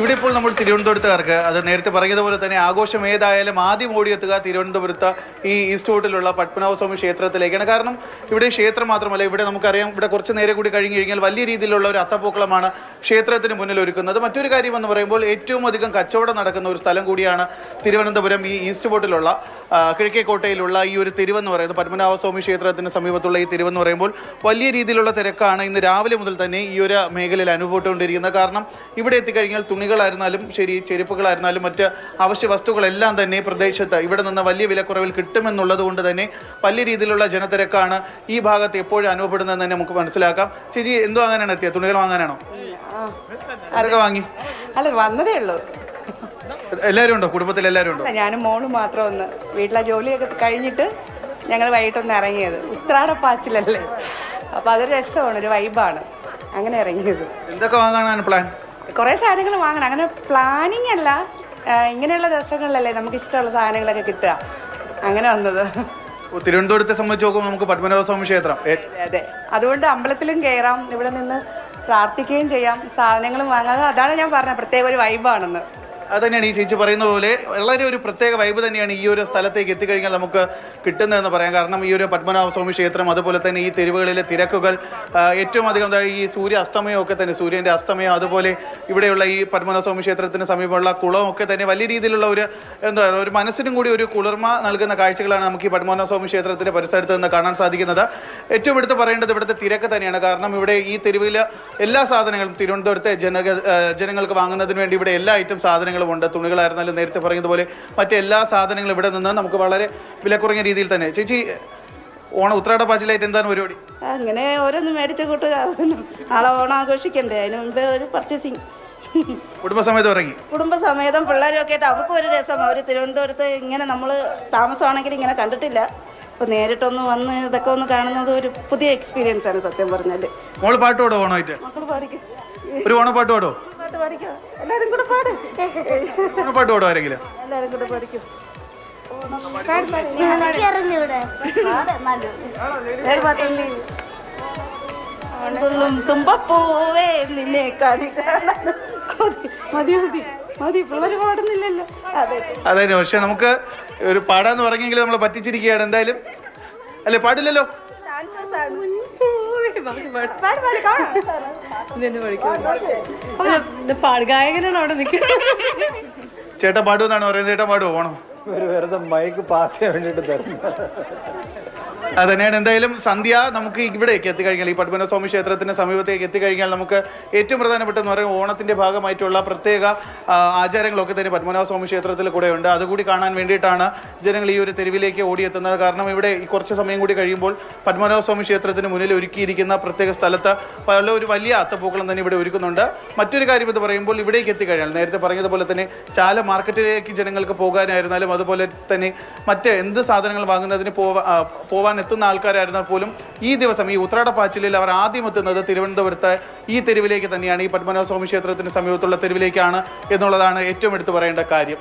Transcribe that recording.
ഇവിടെ ഇപ്പോൾ നമ്മൾ തിരുവനന്തപുരത്തുകാർക്ക് അത് നേരത്തെ പറഞ്ഞതുപോലെ തന്നെ ആഘോഷം ഏതായാലും ആദ്യം ഓടിയെത്തുക തിരുവനന്തപുരത്ത് ഈ ഈസ്റ്റ് ഹോട്ടലുള്ള പത്മനാഭസ്വാമി ക്ഷേത്രത്തിലേക്കാണ്. കാരണം ഇവിടെ ക്ഷേത്രം മാത്രമല്ല ഇവിടെ നമുക്കറിയാം ഇവിടെ കുറച്ച് നേരെ കൂടി കഴിഞ്ഞ് കഴിഞ്ഞാൽ വലിയ രീതിയിലുള്ള ഒരു അത്തപ്പൂക്കളമാണ് ക്ഷേത്രത്തിന് മുന്നിൽ ഒരുക്കുന്നത്. മറ്റൊരു കാര്യം എന്ന് പറയുമ്പോൾ ഏറ്റവും അധികം കച്ചവടം നടക്കുന്ന ഒരു സ്ഥലം കൂടിയാണ് തിരുവനന്തപുരം ഈ ഈസ്റ്റ് ഹോട്ടലുള്ള കിഴക്കേക്കോട്ടയിലുള്ള ഈ ഒരു തിരുവെന്ന് പറയുന്നത്. പത്മനാഭസ്വാമി ക്ഷേത്രത്തിന് സമീപത്തുള്ള ഈ തിരുവെന്ന് പറയുമ്പോൾ വലിയ രീതിയിലുള്ള തിരക്കാണ് ഇന്ന് രാവിലെ മുതൽ തന്നെ ഈ ഒരു മേഖലയിൽ അനുഭവപ്പെട്ടുകൊണ്ടിരിക്കുന്നത്. കാരണം ഇവിടെ എത്തിക്കഴിഞ്ഞാൽ തുണികളായിരുന്നാലും ശരി ചെരുപ്പുകളായിരുന്നാലും മറ്റ് അവശ്യ വസ്തുക്കളെല്ലാം തന്നെ പ്രദേശത്ത് ഇവിടെ നിന്ന് വലിയ വിലക്കുറവിൽ കിട്ടുമെന്നുള്ളത് കൊണ്ട് തന്നെ വലിയ രീതിയിലുള്ള ജനത്തിരക്കാണ് ഈ ഭാഗത്ത് എപ്പോഴും അനുഭവപ്പെടുന്നതെന്ന് തന്നെ നമുക്ക് മനസ്സിലാക്കാം. ചേച്ചി എന്തോ വാങ്ങാനാണ് എത്തിയത് തുണികൾ വാങ്ങാനാണോ? ആരൊക്കെ വാങ്ങി? അല്ല വന്നതേ ഉള്ളൂ. എല്ലാവരും ഉണ്ടോ? കുടുംബത്തിൽ എല്ലാവരും ഉണ്ടോ? ഞാനും മോളും മാത്രം ഒന്ന് വീട്ടിലെ ജോലിയൊക്കെ കഴിഞ്ഞിട്ട് ഞങ്ങൾ വൈകിട്ടൊന്ന് ഇറങ്ങിയത്. ഉത്രാടപ്പാച്ചിലല്ലേ അപ്പോൾ അതൊരു രസമാണ് ഒരു വൈബാണ് അങ്ങനെ ഇറങ്ങിയത്. എന്തൊക്കെ വാങ്ങാനാണ് പ്ലാൻ കുറേ സാധനങ്ങൾ വാങ്ങണം. അങ്ങനെ പ്ലാനിങ് അല്ല. ഇങ്ങനെയുള്ള ദിവസങ്ങളിലല്ലേ നമുക്ക് ഇഷ്ടമുള്ള സാധനങ്ങളൊക്കെ കിട്ടുക. അങ്ങനെ വന്നത്. തിരുവനന്തപുരത്തെ സംബന്ധിച്ച് നോക്കുമ്പോൾ നമുക്ക് പത്മനാഭസ്വാമി ക്ഷേത്രം. അതെ അതെ. അതുകൊണ്ട് അമ്പലത്തിലും കയറാം ഇവിടെ നിന്ന് പ്രാർത്ഥിക്കുകയും ചെയ്യാം. സാധനങ്ങളും വാങ്ങാം. അതാണ് ഞാൻ പറഞ്ഞത്. പ്രത്യേക ഒരു വൈബാണെന്ന് അത് തന്നെയാണ് ഈ ചേച്ചി പറയുന്ന പോലെ വളരെ ഒരു പ്രത്യേക വൈബ് തന്നെയാണ് ഈ ഒരു സ്ഥലത്തേക്ക് എത്തിക്കഴിഞ്ഞാൽ നമുക്ക് കിട്ടുന്നതെന്ന് പറയാം. കാരണം ഈ ഒരു പത്മനാഭസ്വാമി ക്ഷേത്രം അതുപോലെ തന്നെ ഈ തെരുവുകളിലെ തിരക്കുകൾ ഏറ്റവും അധികം ഈ സൂര്യ അസ്തമയം ഒക്കെ തന്നെ സൂര്യന്റെ അസ്തമയം അതുപോലെ ഇവിടെയുള്ള ഈ പത്മനാഭസ്വാമി ക്ഷേത്രത്തിന് സമീപമുള്ള കുളവും ഒക്കെ തന്നെ വലിയ രീതിയിലുള്ള ഒരു എന്താ പറയുക ഒരു മനസ്സിനും കൂടി ഒരു കുളിർമ നൽകുന്ന കാഴ്ചകളാണ് നമുക്ക് ഈ പത്മനാഭസ്വാമി ക്ഷേത്രത്തിന്റെ പരിസരത്ത് നിന്ന് കാണാൻ സാധിക്കുന്നത്. ഏറ്റവും എടുത്ത് പറയേണ്ടത് ഇവിടുത്തെ തിരക്ക് തന്നെയാണ്. കാരണം ഇവിടെ ഈ തെരുവിൽ എല്ലാ സാധനങ്ങളും തിരുവനന്തപുരത്തെ ജനക ജനങ്ങൾക്ക് വാങ്ങുന്നതിന് വേണ്ടി ഇവിടെ എല്ലാ ഐറ്റം സാധനങ്ങളും ഉണ്ട് തുണികളായിരുന്നാലും നേരത്തെ പറഞ്ഞതുപോലെ മറ്റെല്ലാ സാധനങ്ങളും ഇവിടെ നിന്ന് നമുക്ക് വളരെ വില കുറഞ്ഞ രീതിയിൽ തന്നെ. ചേച്ചി ഓണം ഉത്രാട പാച്ചിലായിട്ട് എന്താണ് പരിപാടി? അങ്ങനെ ഓരോന്ന് മേടിച്ച കൂട്ടുക നാളെ ഓണം ആഘോഷിക്കണ്ടേ? അതിന് മുമ്പേ ഒരു പർച്ചേസിങ് കുടുംബസമേതം ഇറങ്ങി. കുടുംബസമേതം പിള്ളേരൊക്കെ ആയിട്ട് അവർക്കും ഒരു രസം. അവർ തിരുവനന്തപുരത്ത് ഇങ്ങനെ നമ്മൾ താമസമാണെങ്കിൽ ഇങ്ങനെ കണ്ടിട്ടില്ല. അപ്പോൾ നേരിട്ടൊന്ന് വന്ന് ഇതൊക്കെ ഒന്ന് കാണുന്നത് ഒരു പുതിയ എക്സ്പീരിയൻസ് ആണ് സത്യം പറഞ്ഞാൽ മോൾ പാട്ട് പാടോ ഓണമായിട്ട് മക്കൾ പാടിക്കും? ഒരു ഓണപ്പാട്ട് പാടോ പാടിക്കോ? എല്ലാരും കൂടെ പാട്. പാട്ട് പാടും ആരെങ്കിലും? എല്ലാരും കൂടെ പാടിക്കും. തുമ്പപ്പൂവേ നിന്നെ കാണി. മതി മതി മതി. പിള്ളേർ പാടുന്നില്ലല്ലോ. അതെ. അതെ പക്ഷെ നമുക്ക് ഒരു പാടാന്ന് പറഞ്ഞെങ്കിൽ നമ്മൾ പറ്റിച്ചിരിക്കുകയാണ്. എന്തായാലും. അല്ലെ പാടില്ലല്ലോ? ഡാൻസേഴ്സ് ആണ്. പാടുഗായകനാണ് അവിടെ നിൽക്കുന്നത്. ചേട്ടൻ പാടുമെന്നാണ് പറയുന്നത്. ചേട്ടൻ പാടുമോ പോണോ. ഒരു വെറുതെ മൈക്ക് പാസ് ചെയ്യാൻ വേണ്ടിയിട്ട് തരുന്നു അത് തന്നെയാണ് എന്തായാലും സന്ധ്യ നമുക്ക് ഇവിടേക്ക് എത്തിക്കഴിഞ്ഞാൽ ഈ പത്മനാഭസ്വാമി ക്ഷേത്രത്തിന് സമീപത്തേക്ക് എത്തിക്കഴിഞ്ഞാൽ നമുക്ക് ഏറ്റവും പ്രധാനപ്പെട്ടെന്ന് പറയുന്നത് ഓണത്തിന്റെ ഭാഗമായിട്ടുള്ള പ്രത്യേക ആചാരങ്ങളൊക്കെ തന്നെ പത്മനാഭസ്വാമി ക്ഷേത്രത്തിൽ കൂടെ ഉണ്ട്. അതുകൂടി കാണാൻ വേണ്ടിയിട്ടാണ് ജനങ്ങൾ ഈ ഒരു തെരുവിലേക്ക് ഓടിയെത്തുന്നത്. കാരണം ഇവിടെ ഈ കുറച്ച് സമയം കൂടി കഴിയുമ്പോൾ പത്മനാഭസ്വാമി ക്ഷേത്രത്തിന് മുന്നിൽ ഒരുക്കിയിരിക്കുന്ന പ്രത്യേക സ്ഥലത്ത് പല ഒരു വലിയ അത്തപ്പൂക്കളം തന്നെ ഇവിടെ ഒരുക്കുന്നുണ്ട്. മറ്റൊരു കാര്യം എന്ന് പറയുമ്പോൾ ഇവിടേക്ക് എത്തിക്കഴിഞ്ഞാൽ നേരത്തെ പറഞ്ഞതുപോലെ തന്നെ ചാല മാർക്കറ്റിലേക്ക് ജനങ്ങൾക്ക് പോകാനായിരുന്നാലും അതുപോലെ തന്നെ മറ്റ് എന്ത് സാധനങ്ങൾ വാങ്ങുന്നതിന് പോവാൻ എത്തുന്ന ആൾക്കാരായിരുന്നാൽ പോലും ഈ ദിവസം ഈ ഉത്രാടപ്പാച്ചിലിൽ അവർ ആദ്യം എത്തുന്നത് തിരുവനന്തപുരത്ത് ഈ തെരുവിലേക്ക് തന്നെയാണ്. ഈ പത്മനാഭസ്വാമി ക്ഷേത്രത്തിന് സമീപത്തുള്ള തെരുവിലേക്കാണ് എന്നുള്ളതാണ് ഏറ്റവും എടുത്തു പറയേണ്ട കാര്യം.